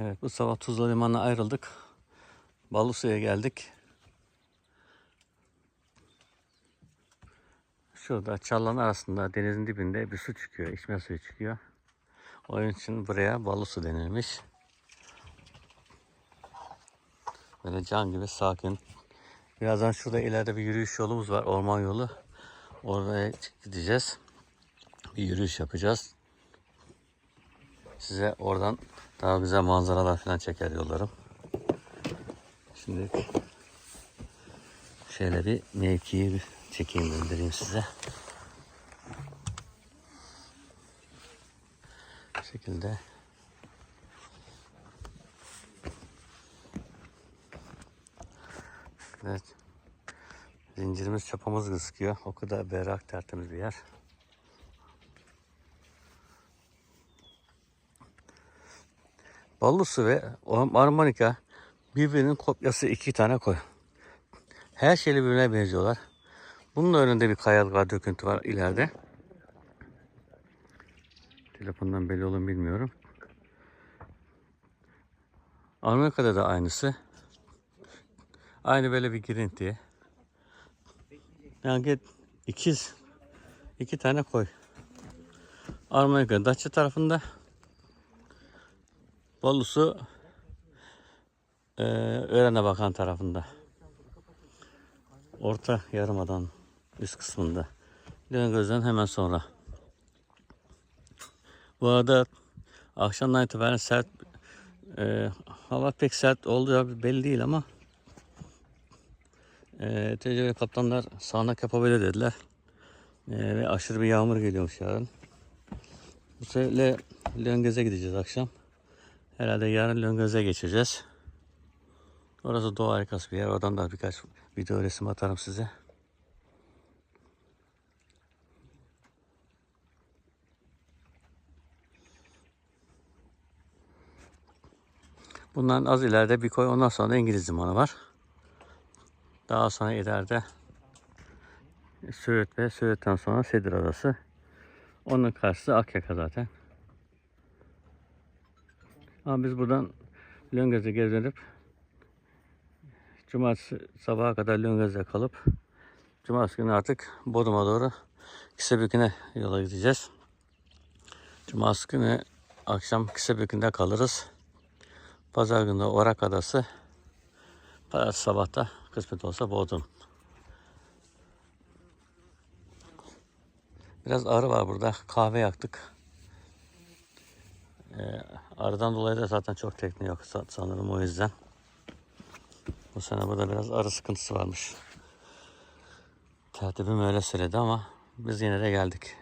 Evet bu sabah Tuzla Limanı'na ayrıldık. Balısu'ya geldik. Şurada çalıların arasında denizin dibinde bir su çıkıyor. içme suyu çıkıyor. Onun için buraya Balısu denilmiş. Böyle can gibi sakin. Birazdan şurada ileride bir yürüyüş yolumuz var. Orman yolu. Oraya gideceğiz. Bir yürüyüş yapacağız. Size oradan daha güzel manzaralar falan çeker yollarım. Şimdi şöyle bir mevkiyi bir çekeyim göndereyim size. Bu şekilde. Evet. Zincirimiz çapamız gözüküyor. O kadar berrak tertemiz bir yer. Ballusu ve armonika birbirinin kopyası iki tane koy. Her şeyle birbirine benziyorlar. Bunun önünde bir kayalık var, döküntü var ileride. Telefondan belli olur mu bilmiyorum. Armonika'da da aynısı. Aynı böyle bir girinti. Yani ikiz. iki tane koy. Armonika Datça tarafında. Bolusu eee Ören'e bakan tarafında. Orta yarımadan üst kısmında. Döngöz'den hemen sonra. Bu arada akşamdan itibaren sert eee, hava pek sert olduğu belli değil ama eee tecrübeli kaptanlar sağanak yapabilir dediler. Eee, ve aşırı bir yağmur geliyormuş yarın. Bu sebeple Löngöz'e gideceğiz akşam. Herhalde yarın Löngöz'e geçeceğiz. Orası doğa harikası bir yer. Oradan da birkaç video resim atarım size. Bundan az ileride bir koy. Ondan sonra İngiliz limanı var. Daha sonra ileride Söğüt ve Söğüt'ten sonra Sedir Adası. Onun karşısı Akyaka zaten. Ama biz buradan Löngöz'e geri dönüp Cumartesi sabaha kadar Löngöz'de kalıp Cumartesi günü artık Bodrum'a doğru Kisebükü'ne yola gideceğiz. Cumartesi günü akşam Kisebükü'nde kalırız. Pazar günü Orak Adası. Pazartesi sabahta kısmet olsa Bodrum. Biraz arı var burada. Kahve yaktık. Ee, arıdan dolayı da zaten çok tekne yok sa- sanırım o yüzden. Bu sene burada biraz arı sıkıntısı varmış. Tertibim öyle söyledi ama biz yine de geldik.